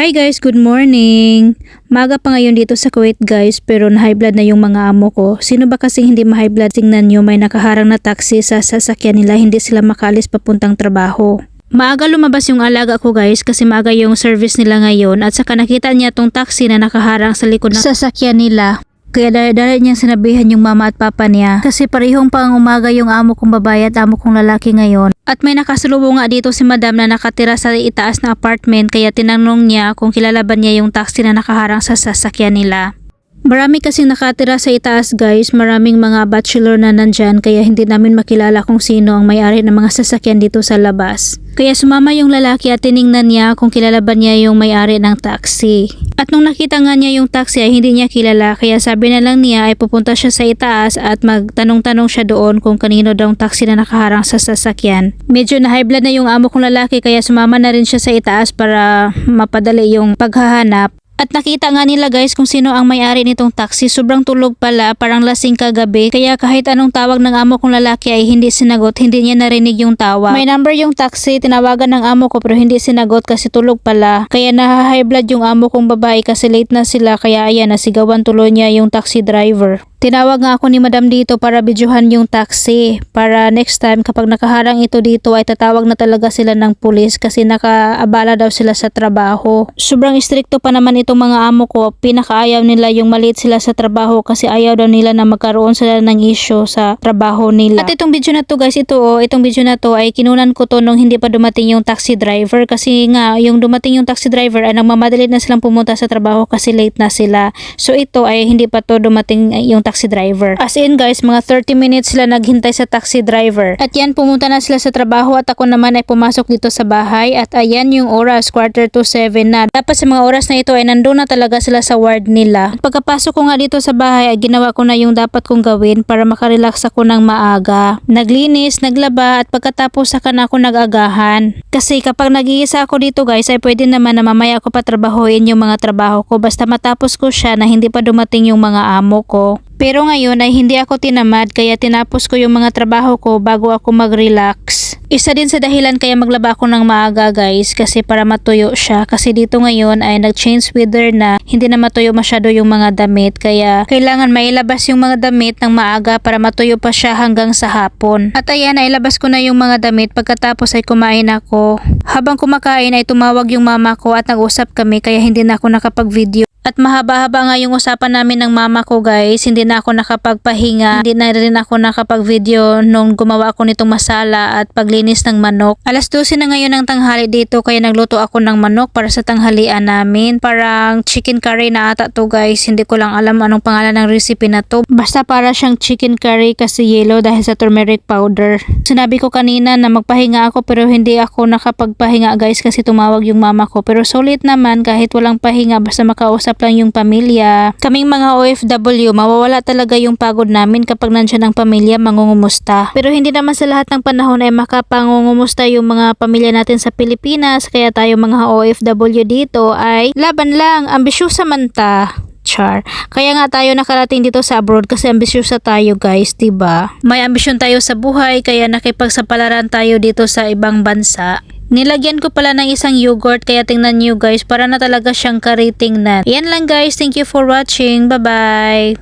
Hi guys, good morning. Maga pa ngayon dito sa Kuwait guys, pero na high blood na yung mga amo ko. Sino ba kasing hindi ma-high blood? Tingnan nyo, may nakaharang na taxi sa sasakyan nila, hindi sila makalis papuntang trabaho. Maaga lumabas yung alaga ko guys kasi maaga yung service nila ngayon at saka nakita niya tong taxi na nakaharang sa likod ng sasakyan nila. Kaya dahil niyang sinabihan yung mama at papa niya kasi parehong pang umaga yung amo kong babae at amo kong lalaki ngayon. At may nakasalubong nga dito si madam na nakatira sa itaas na apartment kaya tinanong niya kung kilala ba niya yung taxi na nakaharang sa sasakyan nila. Marami kasing nakatira sa itaas guys, maraming mga bachelor na nandyan kaya hindi namin makilala kung sino ang may-ari ng mga sasakyan dito sa labas. Kaya sumama yung lalaki at tiningnan niya kung kilala ba niya yung may-ari ng taxi. At nung nakita nga niya yung taxi ay hindi niya kilala kaya sabi na lang niya ay pupunta siya sa itaas at magtanong-tanong siya doon kung kanino daw taxi na nakaharang sa sasakyan. Medyo na high blood na yung amo kong lalaki kaya sumama na rin siya sa itaas para mapadali yung paghahanap. At nakita nga nila guys kung sino ang may-ari nitong taxi. Sobrang tulog pala, parang lasing kagabi. Kaya kahit anong tawag ng amo kong lalaki ay hindi sinagot, hindi niya narinig yung tawag. May number yung taxi, tinawagan ng amo ko pero hindi sinagot kasi tulog pala. Kaya naha-high blood yung amo kong babae kasi late na sila kaya ayan nasigawan tuloy niya yung taxi driver. Tinawag nga ako ni madam dito para videohan yung taxi. Para next time kapag nakaharang ito dito ay tatawag na talaga sila ng pulis kasi nakaabala daw sila sa trabaho. Sobrang stricto pa naman itong mga amo ko. Pinakaayaw nila yung maliit sila sa trabaho kasi ayaw daw nila na magkaroon sila ng issue sa trabaho nila. At itong video na to guys, ito oh, itong video na to ay kinunan ko to nung hindi pa dumating yung taxi driver kasi nga yung dumating yung taxi driver ay nagmamadali na silang pumunta sa trabaho kasi late na sila. So ito ay hindi pa to dumating eh, yung taxi driver. As in guys, mga 30 minutes sila naghintay sa taxi driver. At yan, pumunta na sila sa trabaho at ako naman ay pumasok dito sa bahay at ayan yung oras, quarter to 7 na. Dapat sa mga oras na ito ay nandun na talaga sila sa ward nila. At pagkapasok ko nga dito sa bahay ay ginawa ko na yung dapat kong gawin para makarelax ako ng maaga. Naglinis, naglaba at pagkatapos saka na ako nag-agahan. Kasi kapag nag-iisa ako dito guys ay pwede naman na mamaya ako pa trabahoin yung mga trabaho ko basta matapos ko siya na hindi pa dumating yung mga amo ko. Pero ngayon ay hindi ako tinamad kaya tinapos ko yung mga trabaho ko bago ako mag-relax. Isa din sa dahilan kaya maglaba ako ng maaga guys kasi para matuyo siya kasi dito ngayon ay nag-change weather na hindi na matuyo masyado yung mga damit kaya kailangan mailabas yung mga damit ng maaga para matuyo pa siya hanggang sa hapon. At ayan ay labas ko na yung mga damit pagkatapos ay kumain ako. Habang kumakain ay tumawag yung mama ko at nag-usap kami kaya hindi na ako nakapag-video. At mahaba-haba nga yung usapan namin ng mama ko guys. Hindi na ako nakapagpahinga. Hindi na rin ako nakapag-video nung gumawa ako nitong masala at paglinis ng manok. Alas 12 na ngayon ng tanghali dito kaya nagluto ako ng manok para sa tanghalian namin. Parang chicken curry na ata to guys. Hindi ko lang alam anong pangalan ng recipe na to. Basta para siyang chicken curry kasi yellow dahil sa turmeric powder. Sinabi ko kanina na magpahinga ako pero hindi ako nakapagpahinga guys kasi tumawag yung mama ko. Pero solid naman kahit walang pahinga basta makausap lang yung pamilya. Kaming mga OFW, mawawala talaga yung pagod namin kapag nandyan ang pamilya mangungumusta. Pero hindi naman sa lahat ng panahon ay makapangungumusta yung mga pamilya natin sa Pilipinas. Kaya tayo mga OFW dito ay laban lang, ambisyosa man ta. Char. Kaya nga tayo nakarating dito sa abroad kasi ambisyosa tayo guys, ba? May ambisyon tayo sa buhay kaya nakipagsapalaran tayo dito sa ibang bansa. Nilagyan ko pala ng isang yogurt kaya tingnan nyo guys para na talaga siyang kariting na. Yan lang guys, thank you for watching. Bye bye!